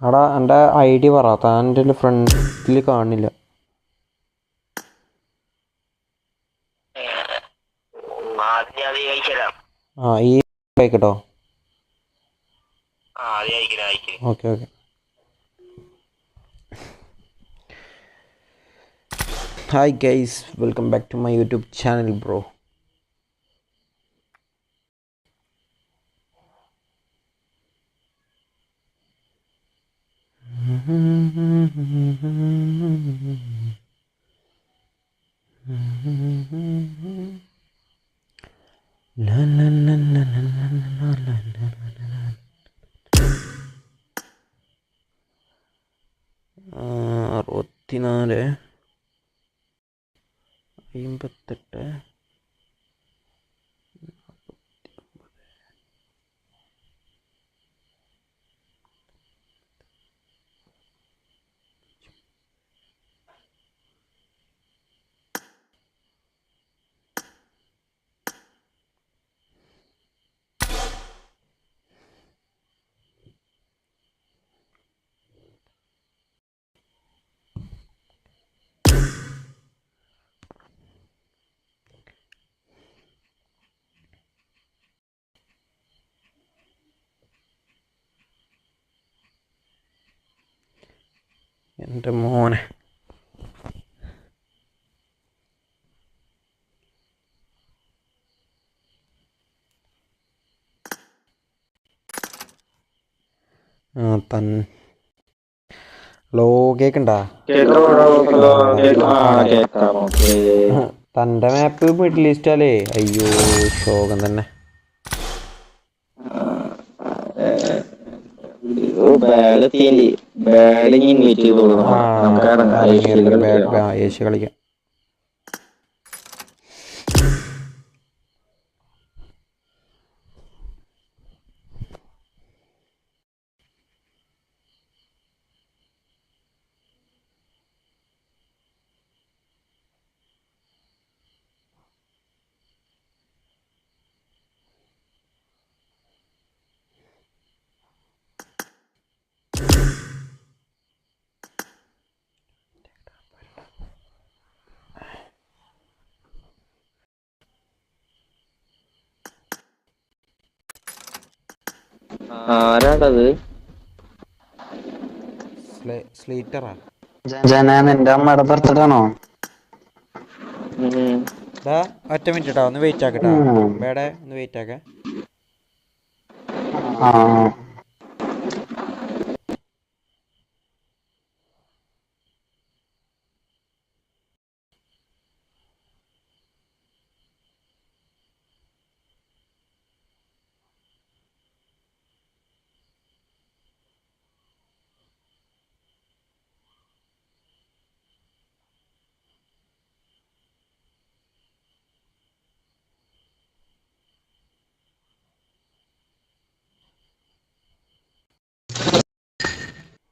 എടാ എന്റെ I D പറ. താൻ എന്റെ ഫ്രണ്ടിൽ കാണില്ല. ആ ഈ കേട്ടോ okay okay. Hi guys welcome back to my YouTube channel bro அறுபத்தி நாலு ஐம்பத்தெட்டு. എന്റെ മോനെ. തൻ ഹലോ കേക്കണ്ടാ? തന്റെ മാപ്പ് മിഡിൽ ഈസ്റ്റ് അല്ലേ അയ്യോ ശോകം തന്നെ. ബാൽ തീ ബാൽ ഇൻവൈറ്റ് ചെയ്തോളൂ ഏഷ്യ കളിക്കാം. ആരാടത് സ്ലീറ്ററാ. ജന നിന്റെ അമ്മയുടെ ബർത്ത്ഡേ ആണോ? ഡാ ഒറ്റ മിനിറ്റ് കേട്ടോ ഒന്ന് വെയിറ്റ് ആക്കട്ടോ വേടെ ഒന്ന് വെയിറ്റ് ആക്കേ. ആ.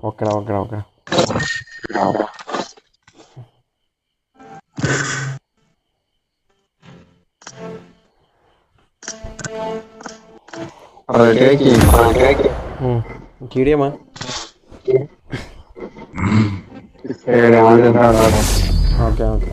ఓకేరా ఓకేరా ఓకే కీడేమా ఓకే ఓకే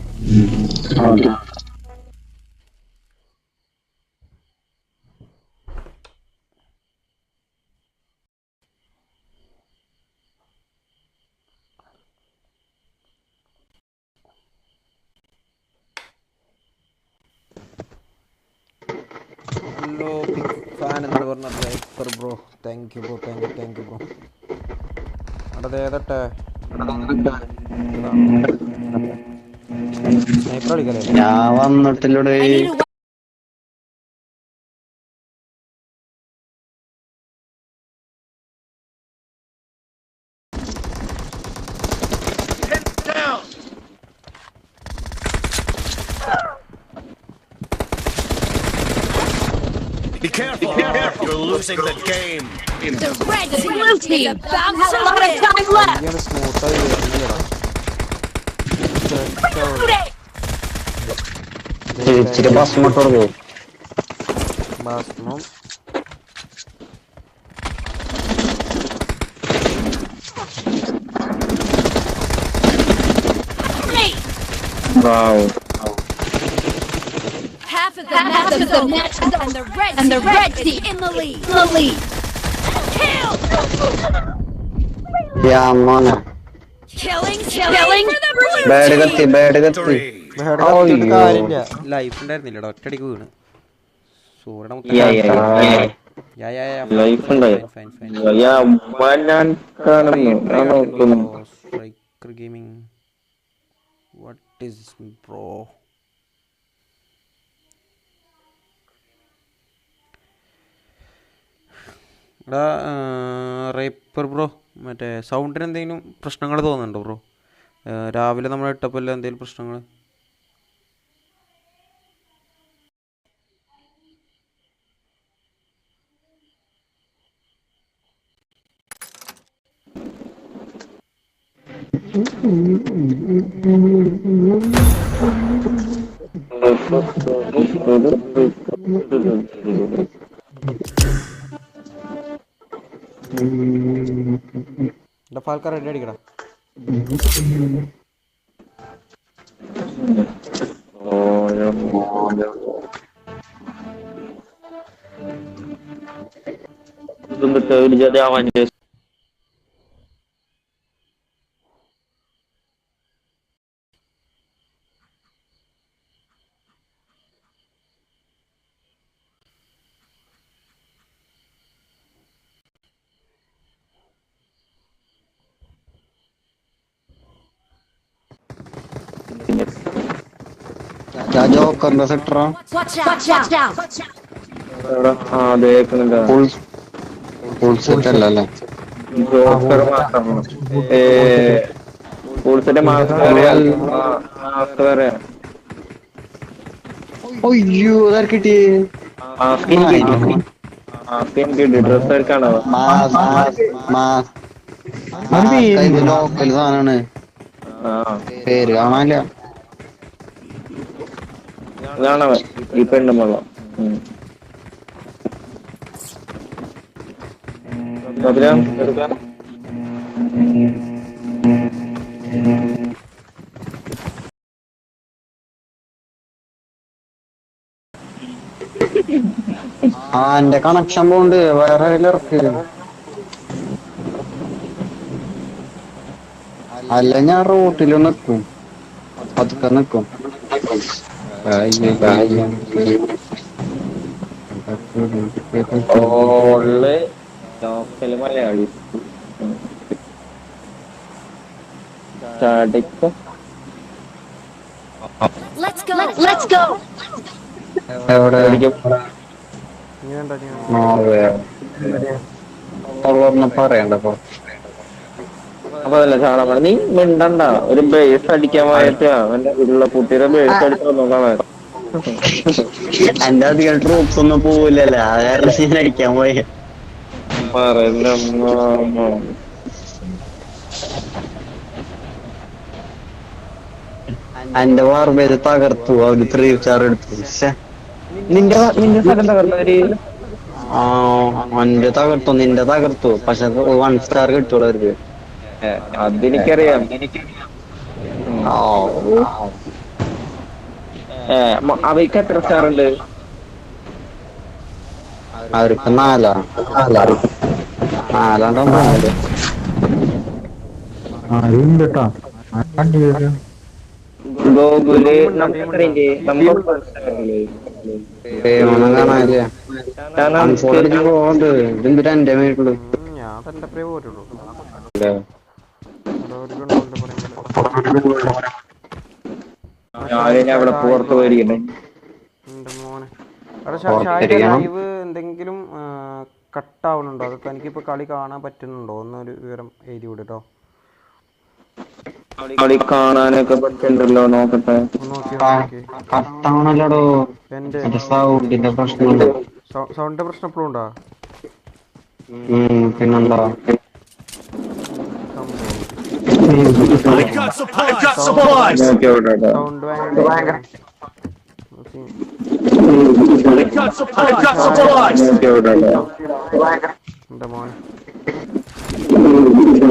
ഞാൻ വന്നിട്ടില്ലൂടെ Be careful. You're losing the game. The red blue team Tire bas motor bey. Bastım. Wow. Half of the half of the match and the red and the red team in the lead. The lead. Kill. Yeah, man. Killing, killing, killing for the blue team. Bad gatti, bad gatti. Life ഉണ്ടായിരുന്നില്ലടാ ഒറ്റടിക്ക് വീണ്. Gaming what is bro എടാ rapper bro മറ്റേ സൗണ്ടിന് എന്തെങ്കിലും പ്രശ്നങ്ങൾ തോന്നുന്നുണ്ടോ bro? രാവിലെ നമ്മൾ ഇട്ടപ്പോൾ എന്തെങ്കിലും പ്രശ്നങ്ങൾ എടാ ഫാൽക്കാർ റെഡി അടിക്കടാ. ഒരു ജതി ആവാൻ ഞാൻ ജോക്കറിന്റെ സെക്ടറാ ഫുൾ സെറ്റ് ജോക്കർ മാത്രമാണ് അയ്യോ അതാർ ഡ്രസ് എടുക്കാണോ ലോക്കൽ സാധനമാണ് പേര് കാണാനില്ല. ഇതാണവൻ ഈ എടുക്കാം ആ എന്റെ കണക്ഷൻ പോണ്ട്. വേറെ ഇറക്ക്. അല്ല ഞാൻ റോട്ടിൽ നിക്കും. പതുക്കെ നിക്കും. All local Malayali. ചാടിക്ക. Let's go! Let's go! പറയണ്ടപ്പോ അപ്പൊ അതല്ല ചാടാൻ നീ മിണ്ടണ്ട. ഒരു ബേസ് അടിക്കാൻ പോയിട്ട് അവന്റെ ഉള്ള കുട്ടിയുടെ ബേസ് അടിച്ചു വന്നോളാണ് എന്റെ അധികം ട്രൂപ്സ് ഒന്നും പോവില്ലല്ലോ. അത് കാരണം ഞാൻ അടിക്കാൻ പോയി? എന്റെ വാർബേര് തകർത്തു. അവർ ത്രീ സ്റ്റാർ എടുത്തു. നിന്റെ നിന്റെ സ്ഥലം തകർന്നവര് ആ എന്റെ തകർത്തു. നിന്റെ തകർത്തു. പക്ഷെ വൺ സ്റ്റാർ കിട്ടുള്ളൂ അവർക്ക്. അതെനിക്കറിയാം. അവർക്ക് എത്ര സ്റ്റാറുണ്ട്? അവർക്ക് നാലാ. നാലാണ്ടോ നാല് ഗോകുൽ നമുക്ക് എത്രയുണ്ട് നമുക്ക് പേമണം കാണാനില്ല. അൺഫോളോ പോകണ്ട് ഇതെന്തിനാ എന്റെ മേട്ടുള്ളൂ ഉം, ഞാൻ തന്റെ പോയിട്ടുള്ളൂ അവിടെ പുറത്ത് പോയിരിക്കണേ മോനെ. അവിടെ പുറത്തിരിക്കണം. ലൈവ് എന്തെങ്കിലും കട്ടാവുന്നുണ്ടോ അത് തനിക്കിപ്പോ കളി കാണാൻ പറ്റുന്നുണ്ടോ? എന്നൊരു വിവരം എഴുതി വിടട്ടോ കളി കാണാനൊക്കെ പറ്റുന്നുണ്ടല്ലോ നോക്കട്ടെ. നോക്കി എന്റെ സൗണ്ടിന്റെ പ്രശ്നമുണ്ട്. സൗണ്ട് പ്രശ്നം എപ്പോഴും ഉണ്ടോ? പിന്നെന്താ? I've got supplies. I've got supplies. നോക്കി അവിടെ സൗണ്ട് ഭയങ്കര നോക്കി. I've got supplies. I've got supplies. നോക്കി അവിടെ എന്റെ മോനെ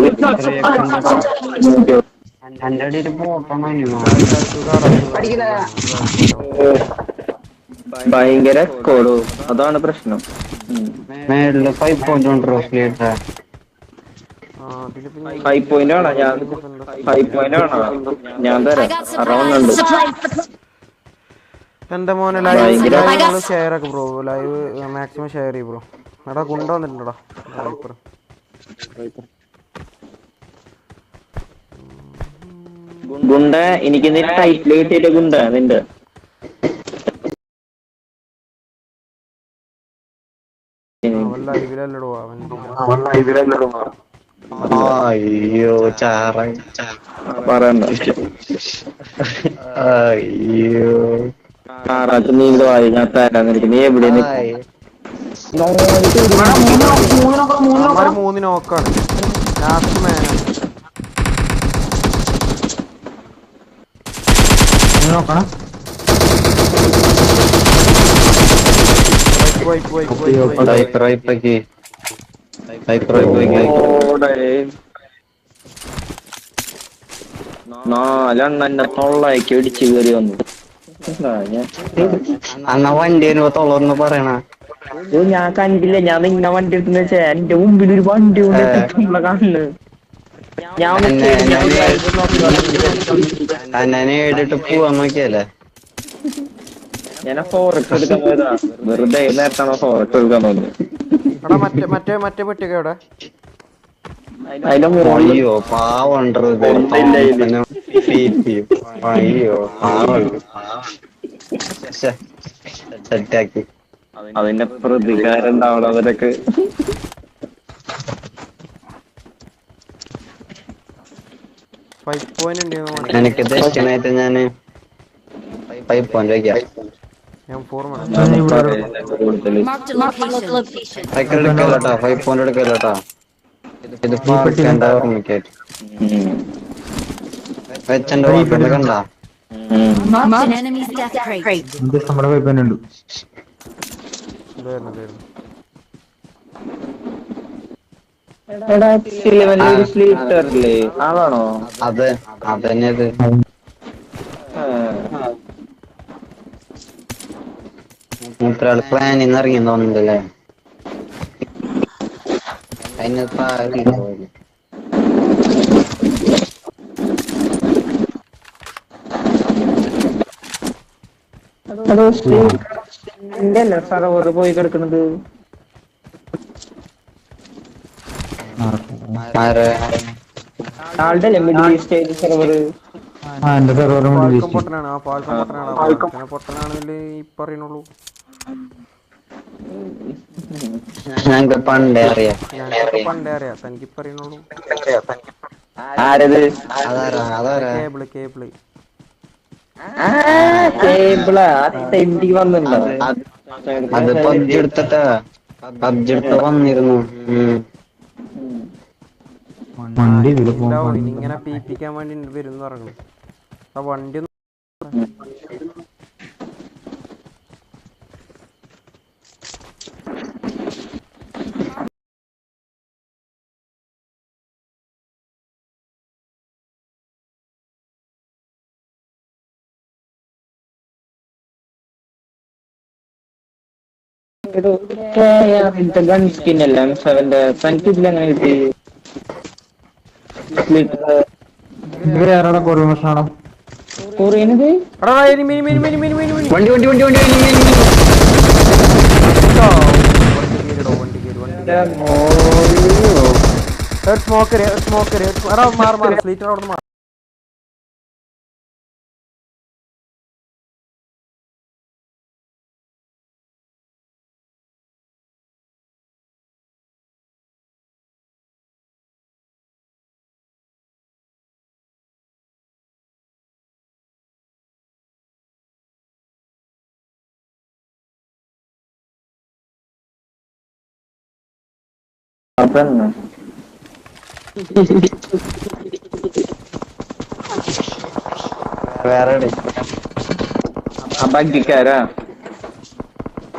I've got supplies. നോക്കി എന്റെ അടിയിൽ ഭയങ്കര കോടു അതാണ് പ്രശ്നം. മേളിൽ ഫൈവ് പോയിന്റ് ഉണ്ട് ഫൈവ് പോയിന്റ് ആണോ. ഞാൻ ഫൈവ് പോയിന്റ് ആണോ. ഞാൻ തരാം. Got അറൗണ്ട് ഉണ്ട്. എന്റെ മോനെ ലൈവ് ലൈവ് ഷെയർ ആക്ക് ബ്രോ ലൈവ് മാക്സിമം ഷെയർ ചെയ്യും ബ്രോ എടാ വന്നിട്ടുണ്ടടാ. റൈപ്പർ ഗുണ്ട എനിക്ക് നിന്റെ ടൈറ്റിൽ ഗുണ്ട നിന്റെ. അവൻ ലൈവിലല്ലടോ അവൻ അയ്യോ ചാറ പറയണ്ട. അയ്യോ. ആറാട്ട് നീ ഇത് വായി ഞാൻ തരാൻ നിനക്ക് നീ എവിടെ മൂന്ന് നോക്കാണ്. ലാസ്റ്റ് മാനാണ് വൈപ്പ് പോയി പോയി വൈപ്പ് റൈപ്പ് തൊള്ളയ്ക്ക് ഇടിച്ച് കയറി വന്നു എന്താ ഞാൻ അന്ന വണ്ടി തുളർന്ന് പറയണ. ഇത് ഞാൻ കണ്ടില്ല. ഞാൻ നിന്നെ വണ്ടി എടുക്കുന്ന വെച്ചാ എന്റെ മുമ്പിൽ ഒരു വണ്ടി കൊണ്ട് കണ്ണ് ഞാൻ ഏടിട്ട് പോവാൻ നോക്കിയല്ലേ? ഞാൻ ഫോറക്സ് എടുക്കാൻ പോയതാ. വെറുതെ നേരത്താണോ ഫോറക്സ് എടുക്കാൻ തോന്നുന്നു എടാ മറ്റേ മറ്റേ മറ്റേ പെട്ടിയൊക്കെ എവിടെ? അതിന്റെ മുകളിൽ. അയ്യോ പാവണ്ടത് ഒന്നില്ല ഇതിൽ. അയ്യോ പാവണ്ട് സെറ്റാക്കി. അതിന്റെ പ്രതികാരം ഉണ്ടാവണം അവരൊക്കെ. ഫൈവ് പോയിന്റ് ഉണ്ട് എനിക്ക് ഞാൻ പൈപ്പ് പോയിന്റ് വയ്ക്കാം ഞാൻ എടുക്കല്ലോട്ടാ ഫൈവ് പോയിന്റ് എടുക്കല്ലോട്ടാ ഇത് വെച്ചന്റെ കണ്ട. നമ്മുടെ അത് അതന്നെ ഇത് മൂപ്പരാൾ പ്ലാൻ ഇറങ്ങി തോന്നുന്നുണ്ടല്ലേ അതിന് താഴെ പോയി. എന്റെ സർവർ പോയി കിടക്കണത്? ആരെ? ആളുടെ അല്ലേ മിഡിൽ ഈസ്റ്റ് സെർവർ ആ എന്റെ പൊട്ടനാണ് പൊട്ടനാണ് ഈ പറയുന്നുള്ളൂ. ഞങ്ങക്ക് പണ്ടേ അറിയാം. ഞങ്ങൾക്ക് പണ്ടേ അറിയാം. തനിക്ക് പറയുന്നുള്ളൂ ആരത്? അതാരാ? അതാരാ? Cable cable. ടേബിളാ തെണ്ടി വന്നിട്ടുണ്ടോ? അത് പബ്ജി എടുത്തിട്ടാ. പബ്ജി എടുത്ത വന്നിരുന്നു. വണ്ടി ഇങ്ങനെ പീപ്പിക്കാൻ വേണ്ടി വരുന്നു എന്ന് പറഞ്ഞു. ആ വണ്ടി ഒന്ന് ഗൺ സ്കിൻ അല്ലേ എം സെവന്റെ തനിക്ക് ഇതിൽ എങ്ങനെ കിട്ടി ആരാടാ സ്മോക്കർ സ്മോക്കര് എടാ മാറി മാറി. സ്ലീറ്റർ അവിടെ മാറി അതന്നെ വേറെ ബഗ്ഗിക്കാരാ